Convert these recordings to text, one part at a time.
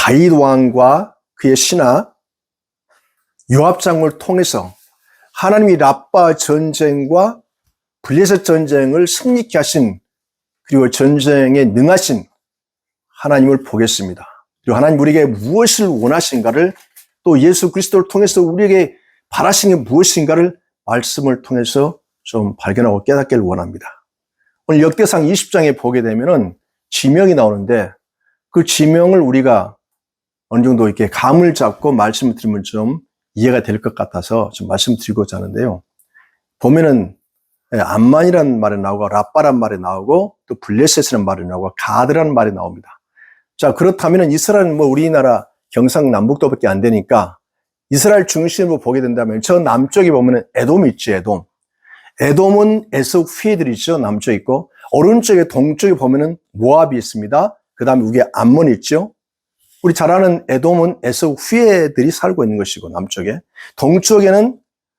다윗 왕과 그의 신하 요압 장을 통해서 하나님이 라빠 전쟁과 블레셋 전쟁을 승리케 하신 그리고 전쟁에 능하신 하나님을 보겠습니다. 그리고 하나님 우리에게 무엇을 원하신가를 또 예수 그리스도를 통해서 우리에게 바라신 게 무엇인가를 말씀을 통해서 좀 발견하고 깨닫기를 원합니다. 오늘 역대상 20장에 보게 되면은 지명이 나오는데 그 지명을 우리가 어느 정도 이렇게 감을 잡고 말씀을 드리면 좀 이해가 될 것 같아서 좀 말씀드리고자 하는데요. 보면은 예, 암만이라는 말이 나오고 라빠란 말이 나오고 또 블레셋이라는 말이 나오고 가드라는 말이 나옵니다. 자 그렇다면 이스라엘은 뭐 우리나라 경상남북도밖에 안 되니까 이스라엘 중심으로 보게 된다면 저 남쪽에 보면은 에돔이 있지 에돔. 에돔은 에석 후예들이 있죠 남쪽에 있고 오른쪽에 동쪽에 보면은 모압이 있습니다. 그 다음에 위에 암몬이 있죠. 우리 잘 아는 에돔은 에석 후예들이 살고 있는 것이고 남쪽에 동쪽에는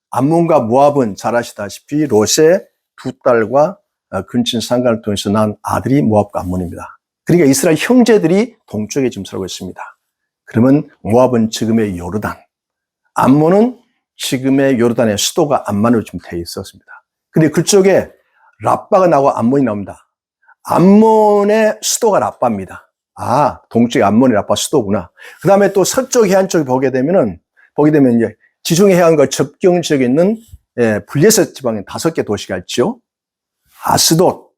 암몬과 모압은 잘 아시다시피 롯의 두 딸과 어, 근친 상관을 통해서 난 아들이 모압과 암몬입니다. 그러니까 이스라엘 형제들이 동쪽에 지금 살고 있습니다. 그러면 모압은 지금의 요르단, 암몬은 지금의 요르단의 수도가 암만으로 지금 되어 있었습니다. 근데 그쪽에 라빠가 나오고 암몬이 나옵니다. 암몬의 수도가 라빠입니다. 아, 동쪽에 암몬이 라빠 수도구나. 그 다음에 또 서쪽 해안 쪽에 보게 되면은, 보게 되면 이제 지중해 해안과 접경 지역에 있는 예, 블레셋 지방의 다섯 개 도시가 있죠. 아스돗,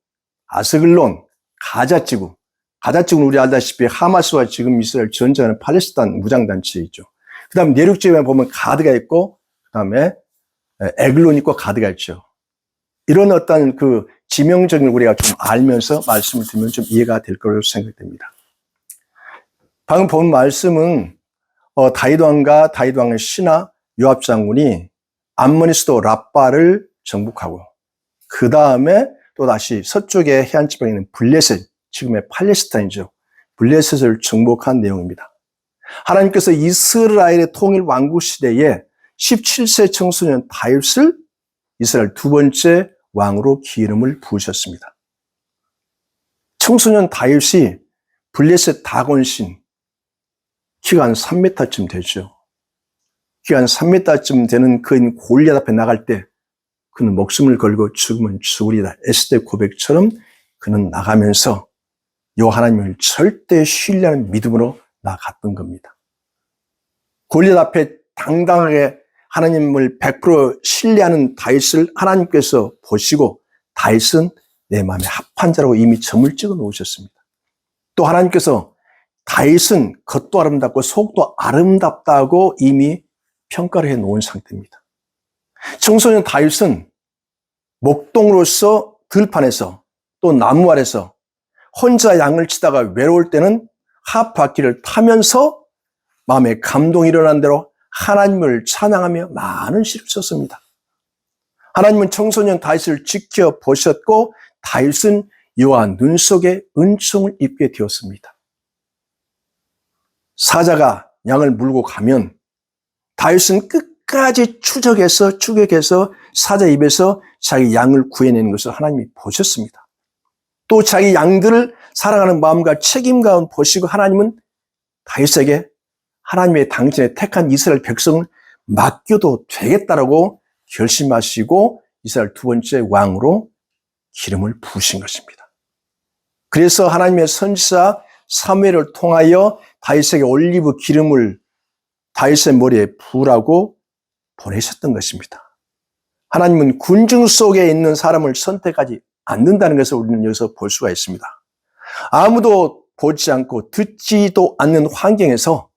아스글론, 가자 지구. 가자 지구는 우리 알다시피 하마스와 지금 이스라엘 전쟁하는 팔레스타인 무장단체이죠. 그 다음에 내륙 지역에 보면 가드가 있고, 그 다음에 에글론 있고 가드가 있죠. 이런 어떤 그 지명적인 우리가 좀 알면서 말씀을 드리면 좀 이해가 될 거라고 생각됩니다. 방금 본 말씀은 어, 다윗 왕과 다윗 왕의 신하 요압 장군이 암몬의 수도 라빠를 정복하고 그 다음에 또 다시 서쪽의 해안 지방에 있는 블레셋 지금의 팔레스타인이죠. 블레셋을 정복한 내용입니다. 하나님께서 이스라엘의 통일 왕국 시대에 17세 청소년 다윗을 이스라엘 두 번째 왕으로 기름을 부으셨습니다. 청소년 다윗이 블레셋 다곤신 키가 한 3m쯤 되죠. 키가 한 3m쯤 되는 그인 골리앗 앞에 나갈 때 그는 목숨을 걸고 죽으면 죽으리다. 에스대 고백처럼 그는 나가면서 요 하나님을 절대 신뢰하는 믿음으로 나갔던 겁니다. 골리앗 앞에 당당하게 하나님을 100% 신뢰하는 다윗을 하나님께서 보시고 다윗은 내 마음에 합한 자라고 이미 점을 찍어 놓으셨습니다. 또 하나님께서 다윗은 겉도 아름답고 속도 아름답다고 이미 평가를 해 놓은 상태입니다. 청소년 다윗은 목동으로서 들판에서 또 나무 아래서 혼자 양을 치다가 외로울 때는 합바퀴를 타면서 마음에 감동이 일어난 대로 하나님을 찬양하며 많은 시를 썼습니다. 하나님은 청소년 다윗을 지켜보셨고 다윗은 여호와 눈 속에 은총을 입게 되었습니다. 사자가 양을 물고 가면 다윗은 끝까지 추적해서 추격해서 사자 입에서 자기 양을 구해내는 것을 하나님이 보셨습니다. 또 자기 양들을 사랑하는 마음과 책임감을 보시고 하나님은 다윗에게 하나님의 당신의 택한 이스라엘 백성을 맡겨도 되겠다라고 결심하시고 이스라엘 두 번째 왕으로 기름을 부으신 것입니다. 그래서 하나님의 선지자 사무엘을 통하여 다윗에게 올리브 기름을 다윗의 머리에 부으라고 보내셨던 것입니다. 하나님은 군중 속에 있는 사람을 선택하지 않는다는 것을 우리는 여기서 볼 수가 있습니다. 아무도 보지 않고 듣지도 않는 환경에서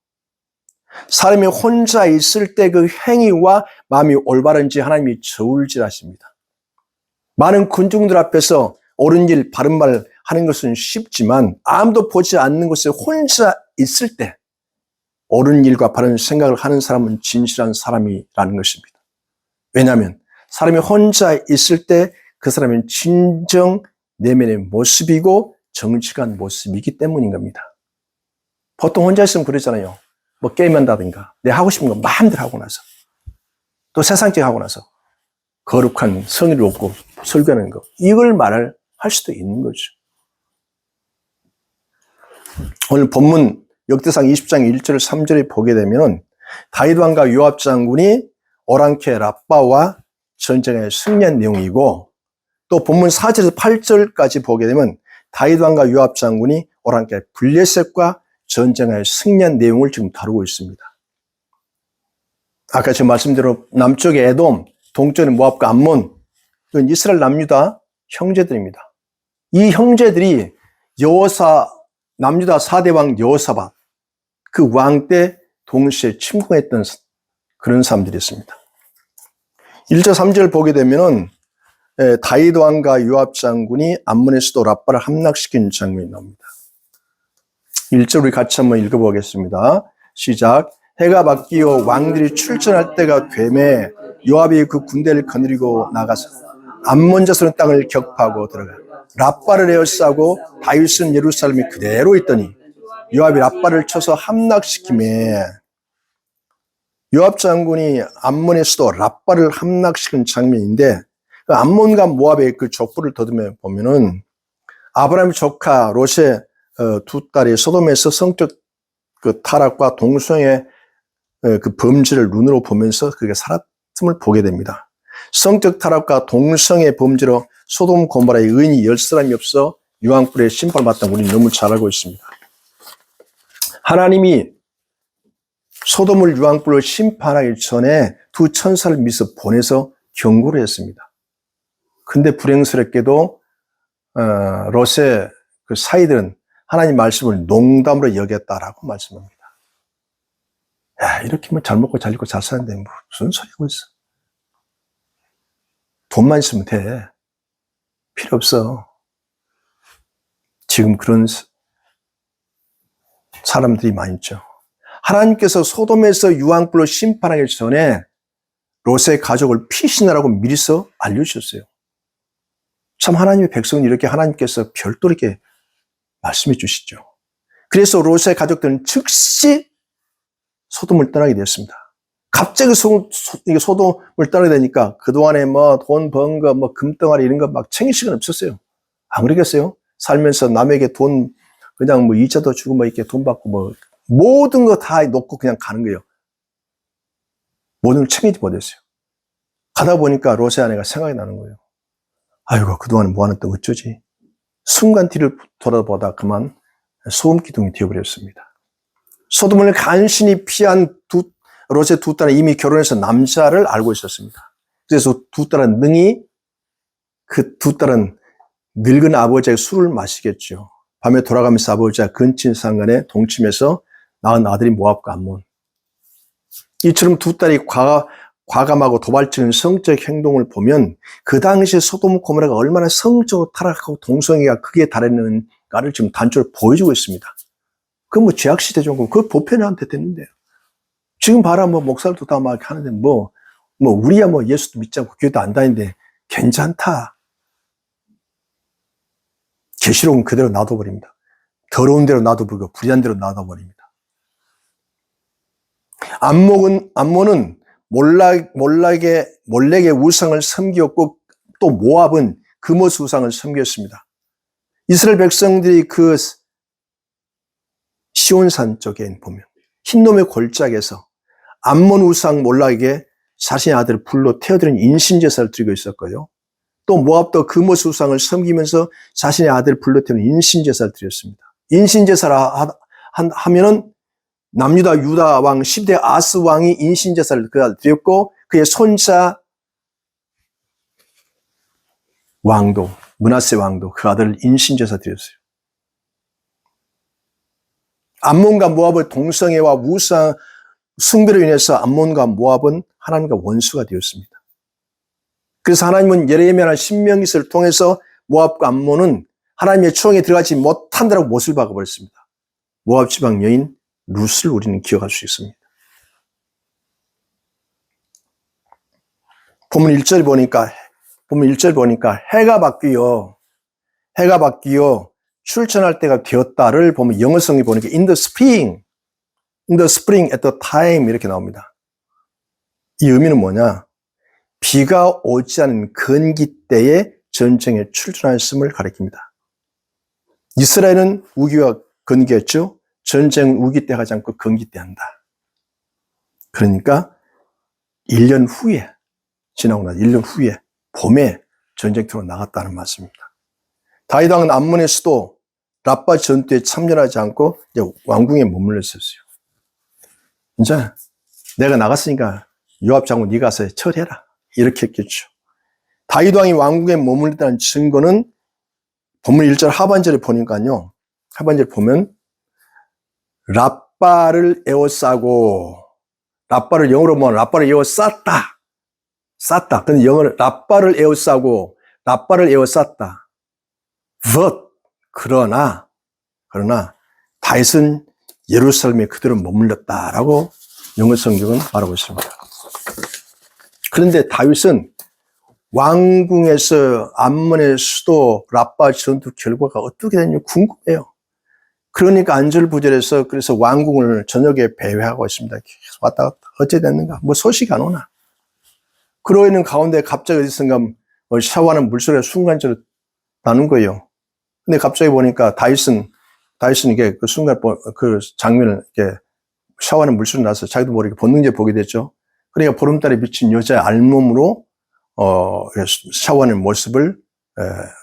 사람이 혼자 있을 때 그 행위와 마음이 올바른지 하나님이 저울질하십니다. 많은 군중들 앞에서 옳은 일, 바른 말 하는 것은 쉽지만 아무도 보지 않는 곳에 혼자 있을 때 옳은 일과 바른 생각을 하는 사람은 진실한 사람이라는 것입니다. 왜냐하면 사람이 혼자 있을 때 그 사람은 진정 내면의 모습이고 정직한 모습이기 때문인 겁니다. 보통 혼자 있으면 그러잖아요. 뭐 게임한다든가 내 하고 싶은 거 마음대로 하고 나서 또 세상적 하고 나서 거룩한 성의를 얻고 설교하는 거 이걸 말을 할 수도 있는 거죠. 오늘 본문 역대상 20장 1절 3절에 보게 되면은 다윗 왕과 요압 장군이 오랑캐 라빠와 전쟁에 승리한 내용이고 또 본문 4절에서 8절까지 보게 되면 다윗 왕과 요압 장군이 오랑캐 블레셋과 전쟁에 승리한 내용을 지금 다루고 있습니다. 아까 제가 말씀대로 남쪽에 에돔, 동쪽에 모압과 암몬, 이건 이스라엘 남유다 형제들입니다. 이 형제들이 여호사 남유다 4대 왕 여호사밧 그 왕 때 동시에 침공했던 그런 사람들이었습니다. 1절 3절 보게 되면은 예, 다윗 왕과 요압 장군이 암몬의 수도 라빠를 함락시킨 장면이 나옵니다. 1절 우리 같이 한번 읽어보겠습니다. 시작. 해가 바뀌어 왕들이 출전할 때가 되매 요압이 그 군대를 거느리고 나가서 암몬 자손의 땅을 격파하고 들어가 라빠를 에워싸고 다윗은 예루살렘에 그대로 있더니 요압이 라빠를 쳐서 함락시키매 요압 장군이 암몬의 수도 라빠를 함락시킨 장면인데 그 암몬과 모압의 그 족보를 더듬어 보면은 아브라함 조카 롯의 어, 두 딸이 소돔에서 성적 그 타락과 동성의 어, 그 범죄를 눈으로 보면서 그게 살았음을 보게 됩니다. 성적 타락과 동성의 범죄로 소돔 고모라의 의인이 열 사람이 없어 유황불에 심판받다 우리 너무 잘 알고 있습니다. 하나님이 소돔을 유황불로 심판하기 전에 두 천사를 미서 보내서 경고를 했습니다. 근데 불행스럽게도 어, 롯의 그 사이들은 하나님 말씀을 농담으로 여겼다라고 말씀합니다. 야, 이렇게 뭐잘 먹고 잘 입고 잘 사는데 무슨 소리 하고 있어. 돈만 있으면 돼. 필요 없어. 지금 그런 사람들이 많이 있죠. 하나님께서 소돔에서 유황불로 심판하기 전에 롯의 가족을 피신하라고 미리서 알려주셨어요. 참 하나님의 백성은 이렇게 하나님께서 별도로 이렇게 말씀해 주시죠. 그래서 롯의 가족들은 즉시 소돔을 떠나게 되었습니다. 갑자기 소, 소, 이게 소돔을 떠나게 되니까 그동안에 뭐 돈 번 거, 뭐 금덩어리 이런 거 막 챙길 시간 없었어요. 안 그러겠어요? 살면서 남에게 돈, 그냥 뭐 이자도 주고 뭐 이렇게 돈 받고 뭐 모든 거 다 놓고 그냥 가는 거예요. 모든 걸 챙기지 못했어요. 가다 보니까 롯의 아내가 생각이 나는 거예요. 아이고, 그동안 뭐 하는 또 어쩌지? 순간 뒤를 돌아보다 그만 소음 기둥이 되어버렸습니다. 소돔을 간신히 피한 두, 롯의 두 딸은 이미 결혼해서 남자를 알고 있었습니다. 그래서 두 딸은 능히 그 두 딸은 늙은 아버지의 술을 마시겠죠. 밤에 돌아가면서 아버지와 근친 상간에 동침해서 낳은 아들이 모압과 암몬. 이처럼 두 딸이 과, 과감하고 도발적인 성적 행동을 보면 그 당시에 소돔 고모라가 얼마나 성적으로 타락하고 동성애가 크게 달했는가를 지금 단적으로 보여주고 있습니다. 그뭐 제약시대 정도 그 보편한테 됐는데요. 지금 봐라 뭐 목사들도 다 막 하는데 뭐, 뭐 우리야 뭐 예수도 믿지 않고 교회도 안 다니는데 괜찮다. 계시록은 그대로 놔둬버립니다. 더러운 대로 놔둬버리고 불의한 대로 놔둬버립니다. 안목은, 안모는 몰락, 몰락의, 몰렉의 우상을 섬겼고 또 모압은 금오스 우상을 섬겼습니다. 이스라엘 백성들이 그 시온산 쪽에 보면 흰놈의 골짜기에서 암몬 우상 몰락에게 자신의 아들을 불로 태워드린 인신제사를 드리고 있었고요. 또 모압도 금오스 우상을 섬기면서 자신의 아들을 불로 태우는 인신제사를 드렸습니다. 인신제사라 하면은 남유다 유다 왕 10대 아스 왕이 인신제사를 그 드렸고 그의 손자 왕도 문하세 왕도 그 아들을 인신제사 드렸어요. 암몬과 모압의 동성애와 우상 숭배로 인해서 암몬과 모압은 하나님과 원수가 되었습니다. 그래서 하나님은 예레미야나 신명기서를 통해서 모압과 암몬은 하나님의 추억에 들어가지 못한다고 못을 박아버렸습니다. 모압 지방 여인 룻을 우리는 기억할 수 있습니다. 보면 1절 보니까 보면 1절 보니까 해가 바뀌어 해가 바뀌어 출전할 때가 되었다를 보면 영어성이 보니까 in the spring in the spring at the time 이렇게 나옵니다. 이 의미는 뭐냐? 비가 오지 않은 건기 때에 전쟁에 출전했음을 가리킵니다. 이스라엘은 우기와 건기였죠. 전쟁은 우기 때 하지 않고 건기 때 한다. 그러니까 1년 후에 지나고 나서 1년 후에 봄에 전쟁터로 나갔다는 말씀입니다. 다윗 왕은 암몬의 수도 라빠 전투에 참여하지 않고 왕궁에 머물러 있었어요. 이제 내가 나갔으니까 요압 장군 네가 가서 처리해라. 이렇게 했겠죠. 다윗 왕이 왕궁에 머물렀다는 증거는 본문 1절 하반절에 보니까요. 하반절 보면 라빠를 에워싸고 라빠를 영어로 보면 라빠를 에워쌌다. 쌌다. 근데 영어로 라빠를 에워싸고 라빠를 에워쌌다. but 그러나 그러나 다윗은 예루살렘에 그대로 머물렀다라고 영어 성경은 말하고 있습니다. 그런데 다윗은 왕궁에서 암몬의 수도 라빠 전투 결과가 어떻게 됐는지 궁금해요. 그러니까 안절부절해서 그래서 왕궁을 저녁에 배회하고 있습니다. 계속 왔다 갔다 어째 됐는가? 뭐 소식이 안 오나? 그러고 있는 가운데 갑자기 어디선가 뭐 샤워하는 물소리가 순간적으로 나는 거예요. 근데 갑자기 보니까 다이슨, 다이슨 이게 그 순간 보- 그 장면을 이렇게 샤워하는 물소리 나서 자기도 모르게 본능적으로 보게 됐죠. 그러니까 보름달에 비친 여자의 알몸으로 어, 샤워하는 모습을 에,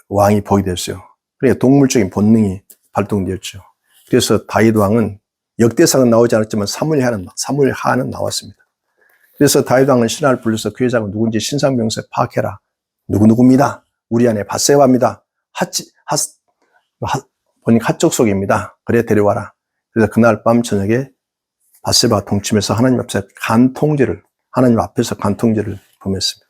왕이 보게 됐어요. 그러니까 동물적인 본능이 발동되었죠. 그래서 다윗 왕은 역대상은 나오지 않았지만 사무엘하는 사무엘하는 나왔습니다. 그래서 다윗 왕은 신하를 불러서 그 여자가 누군지 신상명세 파악해라. 누구 누구입니다. 우리 안에 바세바입니다. 핫지 핫 핫- 보니까 핫족 속입니다. 그래 데려와라. 그래서 그날 밤 저녁에 바세바 동침해서 하나님 앞에서 간통제를 하나님 앞에서 간통제를 범했습니다.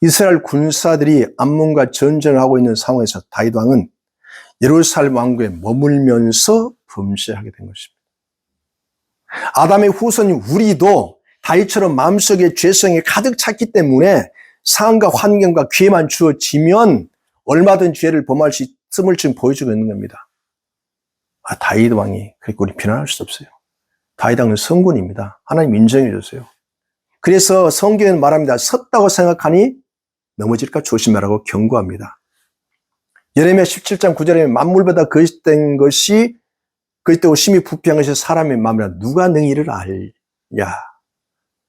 이스라엘 군사들이 암몬과 전쟁을 하고 있는 상황에서 다윗 왕은 예루살렘 왕국에 머물면서 범죄하게 된 것입니다. 아담의 후손인 우리도 다윗처럼 마음속에 죄성이 가득 찼기 때문에 상황과 환경과 기회만 주어지면 얼마든 죄를 범할 수 있음을 지금 보여주고 있는 겁니다. 아, 다윗 왕이 그렇게 우리 비난할 수 없어요. 다윗 왕은 성군입니다. 하나님 인정해 줬어요. 그래서 성경은 말합니다. 섰다고 생각하니 넘어질까 조심하라고 경고합니다. 예레미야 17장 9절에 만물보다 거짓된 것이 거짓되고 심히 부패한 것이 사람의 마음이라 누가 능히 이를 알야.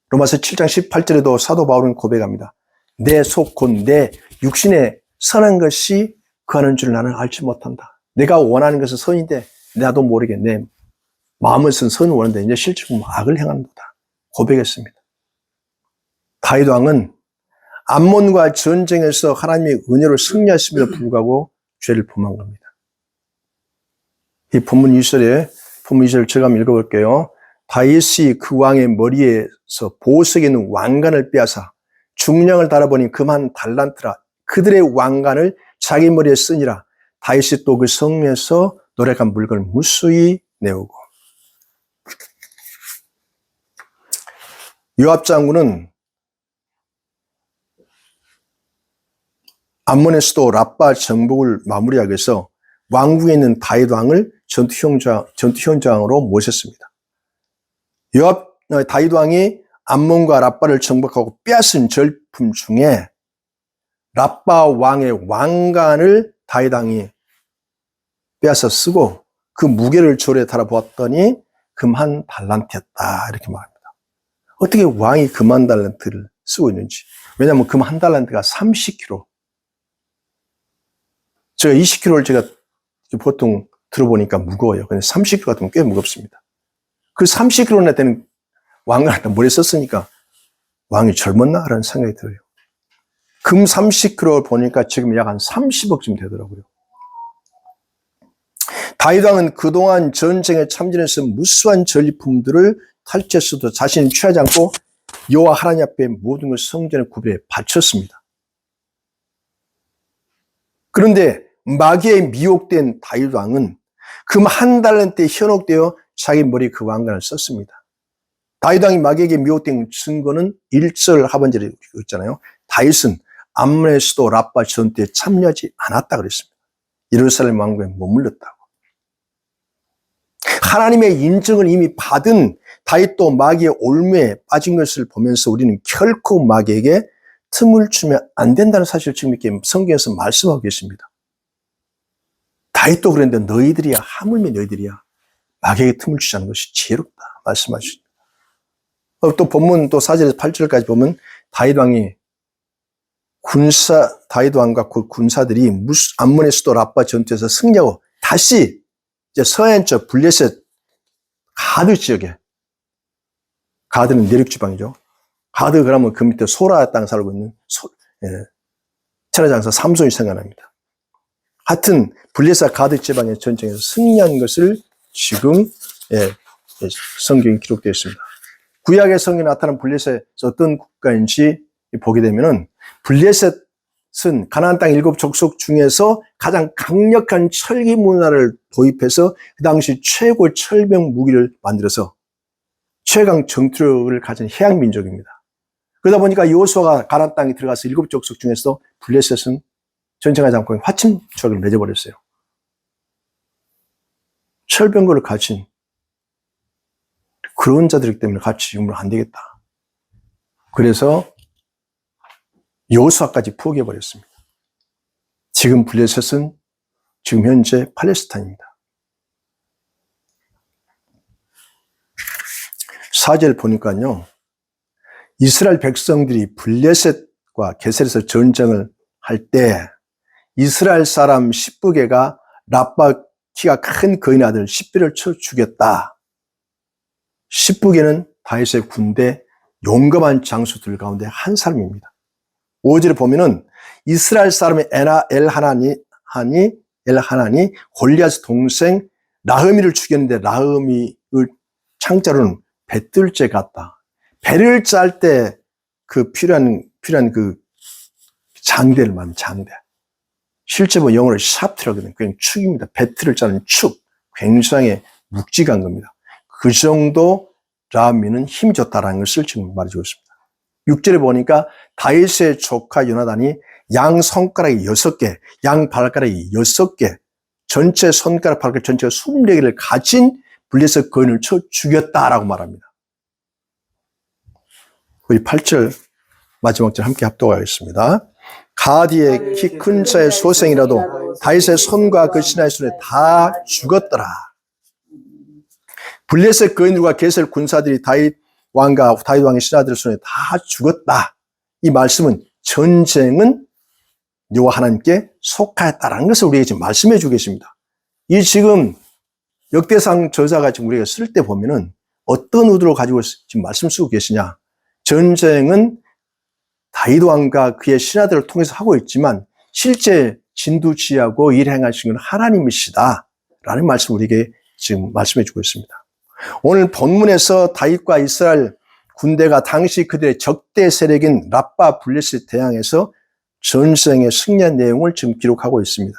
로마서 7장 18절에도 사도 바울은 고백합니다. 내 속 곧 내 육신에 선한 것이 그 하는 줄 나는 알지 못한다. 내가 원하는 것은 선인데 나도 모르게 내 마음은 선 선을 원하는데 이제 실제로 악을 행한다. 고백했습니다. 다윗 왕은 암몬과 전쟁에서 하나님의 은혜로 승리하심에도 불구하고 죄를 범한 겁니다. 이 본문 2절에 본문 2절 제가 한번 읽어볼게요. 다윗이 그 왕의 머리에서 보석에 있는 왕관을 빼앗아 중량을 달아보니 그만 달란트라 그들의 왕관을 자기 머리에 쓰니라 다윗이 또 그 성에서 노력한 물건을 무수히 내오고 요압 장군은 암몬의 수도 라빠 정복을 마무리하기 위해서 왕궁에 있는 다윗 왕을 전투 현장, 전투 현장으로 모셨습니다. 요압, 어, 다윗 왕이 암몬과 라빠를 정복하고 빼앗은 절품 중에 라빠 왕의 왕관을 다윗 왕이 빼앗아 쓰고 그 무게를 조례 달아 보았더니 금 한 달란트였다 이렇게 말합니다. 어떻게 왕이 금 한 달란트를 쓰고 있는지 왜냐하면 금 한 달란트가 30kg 제가 20kg를 제가 보통 들어보니까 무거워요. 근데 30kg 같으면 꽤 무겁습니다. 그 30kg나 되는 왕을 머리에 썼으니까 왕이 젊었나? 라는 생각이 들어요. 금 30kg 보니까 지금 약 한 30억쯤 되더라고요. 다윗 왕은 그동안 전쟁에 참전해서 무수한 전리품들을 탈취했어도 자신이 취하지 않고 여호와 하나님 앞에 모든 걸 성전의 구별에 바쳤습니다. 그런데 마귀에 미혹된 다윗 왕은 금 한 달란트에 현혹되어 자기 머리 그 왕관을 썼습니다. 다윗 왕이 마귀에게 미혹된 증거는 1절 하반절에 있잖아요. 다윗은 수도 라빠 전투에 참여하지 않았다 그랬습니다. 예루살렘 왕국에 머물렀다고. 하나님의 인정을 이미 받은 다윗도 마귀의 올무에 빠진 것을 보면서 우리는 결코 마귀에게 틈을 주면 안 된다는 사실을 지금 이렇게 성경에서 말씀하고 계십니다. 다윗도 그랬는데 너희들이야 하물며 너희들이야 마귀에게 틈을 주지 않는 것이 지혜롭다 말씀하십니다. 어, 또 본문 또 4절에서 8절까지 보면 다윗 왕이 군사 다윗 왕과 그 군사들이 암몬의 수도 라빠 전투에서 승리하고 다시 이제 서해안쪽 블레셋 가드 지역에 가드는 내륙 지방이죠. 가드 그러면 그 밑에 소라 땅 살고 있는 소, 예, 천하장사 삼손이 생각납니다. 하여튼 블레셋 가드 지방의 전쟁에서 승리한 것을 지금 예, 예, 성경에 기록되어 있습니다. 구약의 성경에 나타난 블레셋이 어떤 국가인지 보게 되면은 블레셋은 가나안 땅 일곱 족속 중에서 가장 강력한 철기 문화를 도입해서 그 당시 최고 철병 무기를 만들어서 최강 전투력을 가진 해양 민족입니다. 그러다 보니까 여호수아가 가나안 땅에 들어가서 일곱 족속 중에서 블레셋은 전쟁하지 않고 화침척을 맺어버렸어요. 철병거를 가진 그런 자들 때문에 같이 죽으면 안 되겠다. 그래서 여호수아까지 포기해버렸습니다. 지금 블레셋은 지금 현재 팔레스타인입니다. 사절 보니까요. 이스라엘 백성들이 블레셋과 게셀에서 전쟁을 할 때 이스라엘 사람 10부계가 라빠 키가 큰 거인의 아들 10비를 쳐 죽였다. 10부계는 다윗의 군대 용감한 장수들 가운데 한 사람입니다. 5절에 보면은 이스라엘 사람의 에나 엘 하나니 하니 엘 하나니 골리앗의 동생 라흐미를 죽였는데 라흐미의 창자로는 배뜰째 같다. 배를 짤 때 그 필요한 필요한 그 장대를 만 장대. 실제 뭐 영어로 샤프트라거든요. 그냥 축입니다. 배틀을 짜는 축. 굉장히 묵직한 겁니다. 그 정도 라미는 힘이 좋다라는 것을 지금 말해주고 있습니다. 6절에 보니까 다윗의 조카 요나단이 양 손가락이 6개, 양 발가락이 6개, 전체 손가락 발가락 전체가 24개를 가진 블레셋 거인을 쳐 죽였다라고 말합니다. 우리 8절 마지막 절 함께 합독하겠습니다. 가디의 키 큰 자의 소생이라도 다윗의 손과 그 신하의 손에 다 죽었더라. 블레셋 거인들과 게셀 군사들이 다윗 왕과 다윗 왕의 신하들 손에 다 죽었다. 이 말씀은 전쟁은 여호와 하나님께 속하였다라는 것을 우리에게 지금 말씀해 주고 계십니다. 이 지금 역대상 저자가 지금 우리가 쓸 때 보면은 어떤 의도로 가지고 지금 말씀 쓰고 계시냐? 전쟁은 다윗 왕과 그의 신하들을 통해서 하고 있지만 실제 진두지하고 일행하신 건 하나님이시다. 라는 말씀 우리에게 지금 말씀해 주고 있습니다. 오늘 본문에서 다윗과 이스라엘 군대가 당시 그들의 적대 세력인 라빠 블레셋 대항에서 전쟁의 승리한 내용을 지금 기록하고 있습니다.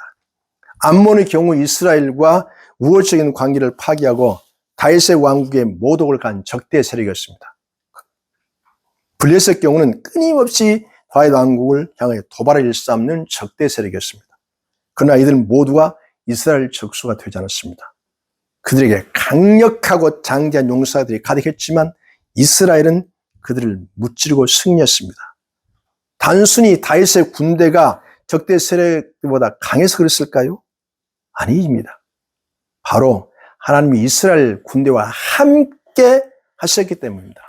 암몬의 경우 이스라엘과 우호적인 관계를 파기하고 다윗의 왕국에 모독을 간 적대 세력이었습니다. 블레셋 경우는 끊임없이 다윗 왕국을 향해 도발을 일삼는 적대 세력이었습니다. 그러나 이들은 모두가 이스라엘 적수가 되지 않았습니다. 그들에게 강력하고 장대한 용사들이 가득했지만 이스라엘은 그들을 무찌르고 승리했습니다. 단순히 다윗의 군대가 적대 세력보다 강해서 그랬을까요? 아닙니다. 바로 하나님이 이스라엘 군대와 함께 하셨기 때문입니다.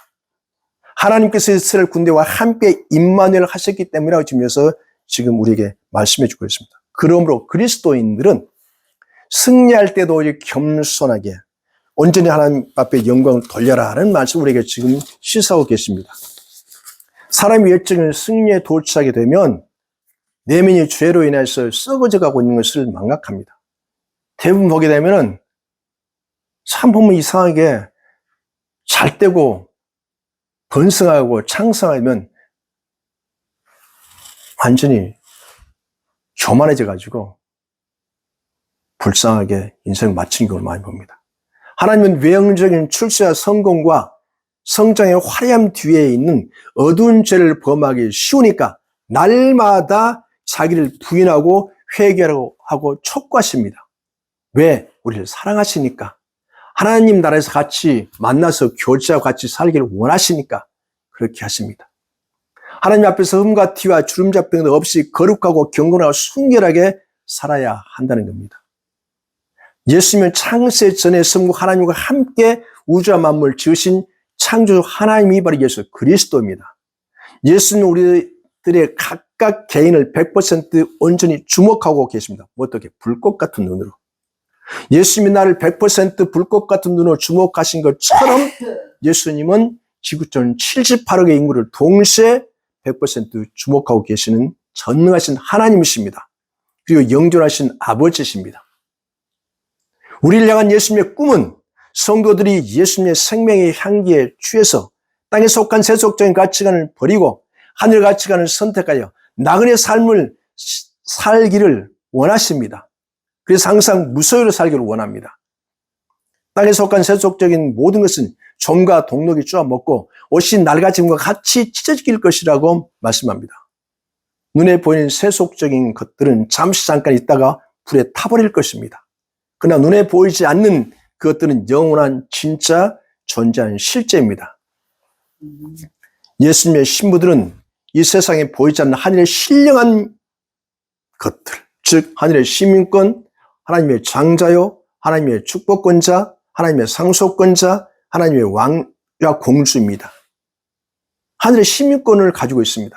하나님께서 이스라엘 군대와 함께 임마누엘 하셨기 때문이라고 지면서 지금 우리에게 말씀해 주고 있습니다. 그러므로 그리스도인들은 승리할 때도 겸손하게 온전히 하나님 앞에 영광을 돌려라 하는 말씀 우리에게 지금 시사하고 계십니다. 사람이 열정을 승리에 도취하게 되면 내면이 죄로 인해서 썩어져 가고 있는 것을 망각합니다. 대부분 보게 되면은 참 보면 이상하게 잘 되고 번성하고 창성하면 완전히 교만해져 가지고 불쌍하게 인생을 마친 경우를 많이 봅니다. 하나님은 외형적인 출세와 성공과 성장의 화려함 뒤에 있는 어두운 죄를 범하기 쉬우니까 날마다 자기를 부인하고 회개하고 하고 촉구하십니다. 왜? 우리를 사랑하시니까. 하나님 나라에서 같이 만나서 교제하고 같이 살기를 원하시니까 그렇게 하십니다. 하나님 앞에서 흠과 티와 주름 것 없이 거룩하고 경건하고 순결하게 살아야 한다는 겁니다. 예수님은 창세 전에 성국 하나님과 함께 우주와 만물 지으신 창조주 하나님이 바로 예수 그리스도입니다. 예수는 우리들의 각각 개인을 100% 온전히 주목하고 계십니다. 어떻게? 불꽃 같은 눈으로. 예수님이 나를 100% 불꽃 같은 눈으로 주목하신 것처럼 예수님은 지구촌 78억의 인구를 동시에 100% 주목하고 계시는 전능하신 하나님이십니다. 그리고 영존하신 아버지십니다. 우리를 향한 예수님의 꿈은 성도들이 예수님의 생명의 향기에 취해서 땅에 속한 세속적인 가치관을 버리고 하늘 가치관을 선택하여 나그네 삶을 살기를 원하십니다. 그래서 항상 무소유로 살기를 원합니다. 땅에 속한 세속적인 모든 것은 좀과 동록이 쪼아먹고 옷이 낡아짐과 같이 찢어질 것이라고 말씀합니다. 눈에 보이는 세속적인 것들은 잠시 잠깐 있다가 불에 타버릴 것입니다. 그러나 눈에 보이지 않는 그것들은 영원한 진짜 존재하는 실제입니다. 예수님의 신부들은 이 세상에 보이지 않는 하늘의 신령한 것들, 즉 하늘의 시민권, 하나님의 장자요, 하나님의 축복권자, 하나님의 상속권자, 하나님의 왕과 공주입니다. 하늘의 시민권을 가지고 있습니다.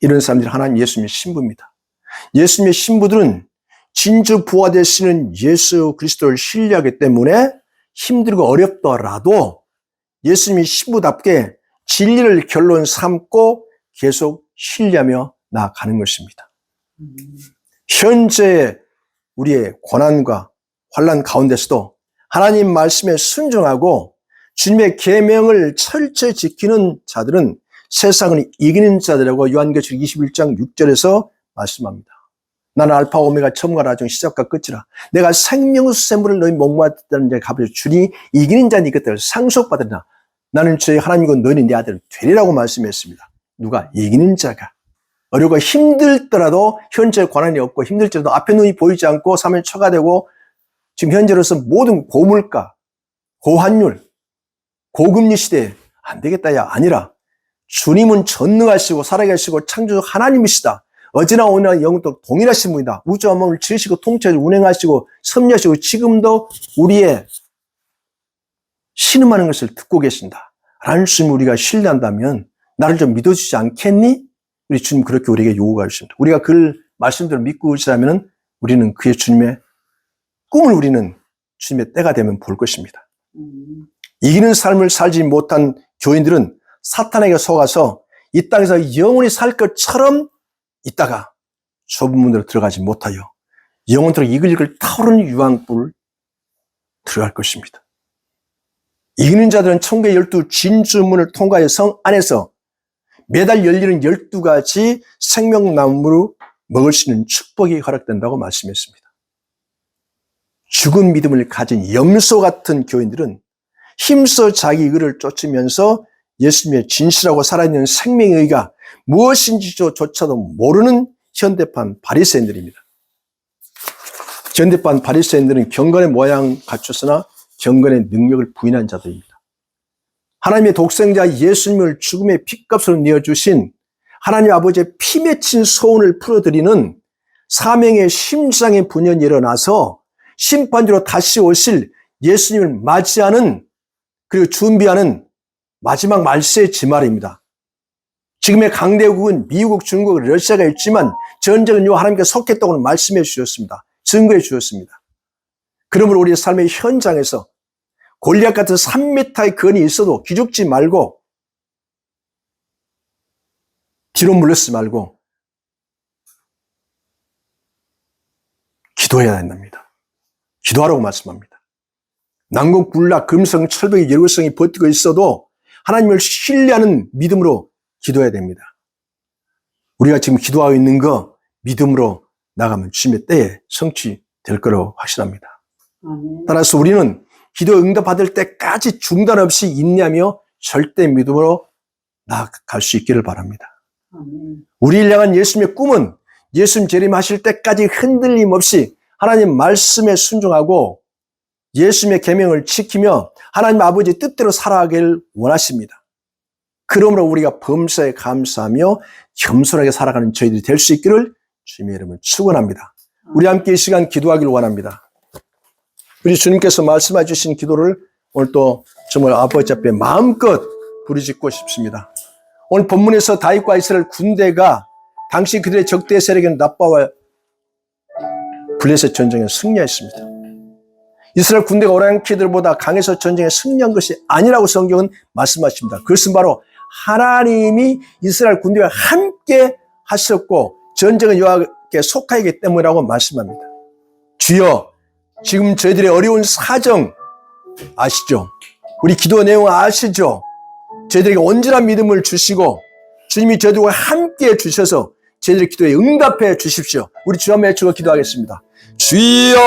이런 사람들이 하나님 예수님의 신부입니다. 예수님의 신부들은 진주 부활되시는 예수 그리스도를 신뢰하기 때문에 힘들고 어렵더라도 예수님이 신부답게 진리를 결론 삼고 계속 신뢰하며 나아가는 것입니다. 현재 우리의 고난과 환란 가운데서도 하나님 말씀에 순종하고 주님의 계명을 철저히 지키는 자들은 세상을 이기는 자들이라고 요한계시록 21장 6절에서 말씀합니다. 나는 알파 오메가 처음과 나중 시작과 끝이라. 내가 생명수샘물을 너희 목마르다는 자에 갚아 주니 이기는 자니 그때를 상속받으리라. 나는 저희 하나님과 너희는 내 아들 되리라고 말씀했습니다. 누가 이기는 자가 어려고 힘들더라도 현재 권한이 없고 힘들지라도 앞에 눈이 보이지 않고 사면 처가 되고 지금 현재로서 모든 고물가, 고환율, 고금리 시대에 안 되겠다 야 아니라 주님은 전능하시고 살아계시고 창조주 하나님이시다. 어제나 오늘 영도 동일하신 분이다. 우주와 몸을 지으시고 통째로 운행하시고 섭리하시고 지금도 우리의 신음하는 것을 듣고 계신다. 라는 주님 우리가 신뢰한다면 나를 좀 믿어주지 않겠니? 우리 주님 그렇게 우리에게 요구하고 있습니다. 우리가 그 말씀대로 믿고 있으면 우리는 그의 주님의 꿈을 우리는 주님의 때가 되면 볼 것입니다. 이기는 삶을 살지 못한 교인들은 사탄에게 속아서 이 땅에서 영원히 살 것처럼 있다가 좁은 문으로 들어가지 못하여 영원토록 이글이글 타오르는 유황불 들어갈 것입니다. 이기는 자들은 천국의 열두 진주문을 통과해 성 안에서 매달 열리는 열두 가지 생명나무로 먹을 수 있는 축복이 허락된다고 말씀했습니다. 죽은 믿음을 가진 염소 같은 교인들은 힘써 자기 의를 쫓으면서 예수님의 진실하고 살아있는 생명의 의가 무엇인지조차도 모르는 현대판 바리새인들입니다. 현대판 바리새인들은 경건의 모양 갖췄으나 경건의 능력을 부인한 자들입니다. 하나님의 독생자 예수님을 죽음의 핏값으로 내어주신 하나님 아버지의 피 맺힌 소원을 풀어드리는 사명의 심장의 분연이 일어나서 심판주로 다시 오실 예수님을 맞이하는 그리고 준비하는 마지막 말세의 지말입니다. 지금의 강대국은 미국, 중국, 러시아가 있지만 전쟁은 요 하나님께 속했다고 말씀해 주셨습니다. 증거해 주셨습니다. 그러므로 우리의 삶의 현장에서 골리앗 같은 3m의 건이 있어도 기죽지 말고 뒤로 물러서지 말고 기도해야 된답니다. 기도하라고 말씀합니다. 난국 군락 금성 철벽의 예루성이 버티고 있어도 하나님을 신뢰하는 믿음으로 기도해야 됩니다. 우리가 지금 기도하고 있는 거 믿음으로 나가면 주님의 때에 성취될 거라고 확신합니다. 따라서 우리는 기도 응답받을 때까지 중단 없이 인내하며 절대 믿음으로 나아갈 수 있기를 바랍니다. 우리를 향한 예수님의 꿈은 예수님 재림하실 때까지 흔들림 없이 하나님 말씀에 순종하고 예수님의 계명을 지키며 하나님 아버지 뜻대로 살아가길 원하십니다. 그러므로 우리가 범사에 감사하며 겸손하게 살아가는 저희들이 될 수 있기를 주님의 이름을 축원합니다. 우리 함께 이 시간 기도하기를 원합니다. 우리 주님께서 말씀해 주신 기도를 오늘 또 정말 아버지 앞에 마음껏 부르짖고 싶습니다. 오늘 본문에서 다윗과 이스라엘 군대가 당시 그들의 적대 세력인 나빠와 블레셋 전쟁에 승리했습니다. 이스라엘 군대가 오랑캐들보다 강해서 전쟁에 승리한 것이 아니라고 성경은 말씀하십니다. 그것은 바로 하나님이 이스라엘 군대와 함께 하셨고 전쟁은 여호와께 속하기 때문이라고 말씀합니다. 주여 지금 저희들의 어려운 사정 아시죠? 우리 기도 내용 아시죠? 저희들에게 온전한 믿음을 주시고 주님이 저희들과 함께 주셔서 저희들의 기도에 응답해 주십시오. 우리 주 한번 외치고 기도하겠습니다. 주여